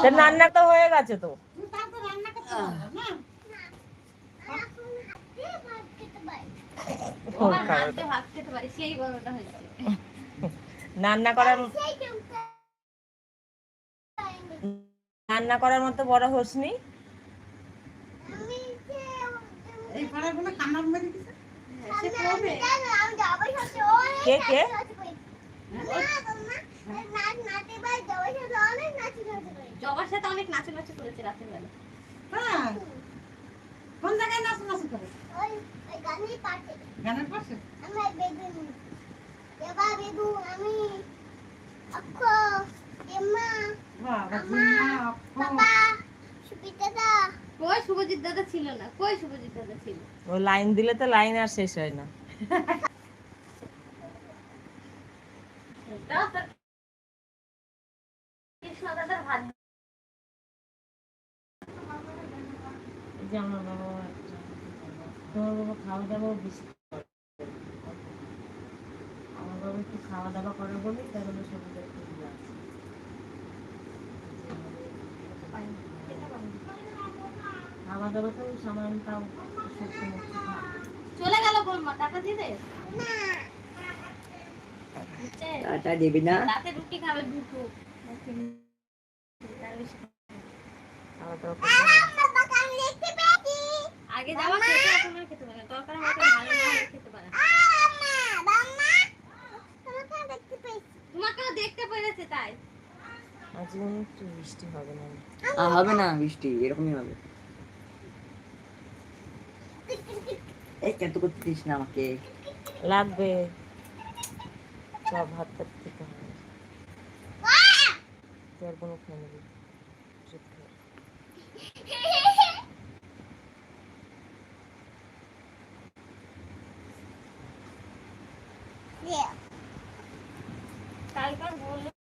সে রান্না তো হয়ে গেছে তো রান্না করার রান্না করার মতো বড় হোসনি এই পাড়াগুলো কান্নার মেরে দিছে সে করবে কে কে সাথে অনেক নাচানাচি করেছে রাতের বেলা হ্যাঁ। কোন জায়গায় নাচ নাচ করে গানের পাশে? বাবা জিন্না কই শুভজিৎ দাদা ছিল না? কই শুভজিৎ দাদা ছিল? ও লাইন দিলে তো লাইন আর শেষ হয় না। ভাত যে আমার বাবা তোমার বাবা খাওয়া দাওয়া বেশি করে। আমার বাবা একটু খাওয়া দাওয়া করে বলি তাই জন্য শরীরে একটু আছে। খাওয়া দাওয়া তো সামান্য তাও। চলে গেল বলমা টাকা দিয়ে দে টাটা দেবে না রাতে রুটি খাবে দুটো খাওয়া দাওয়া করতে আগে যাওয়া খেতে এখন আর খেতে পারে না তরকারি মতো ভালো না হলে খেতে পারে না তোমাকেও দেখতে পেরেছে তাই। আজ হয় একটু বৃষ্টি হবে না। হবে না বৃষ্টি এরকমই হবে। এই কেন তো করতেছিস না আমাকে? লাগবে। সব ভাত টাত খেতে হবে। তুই কোনো খেয়ে নিবি ওষুধ Akan.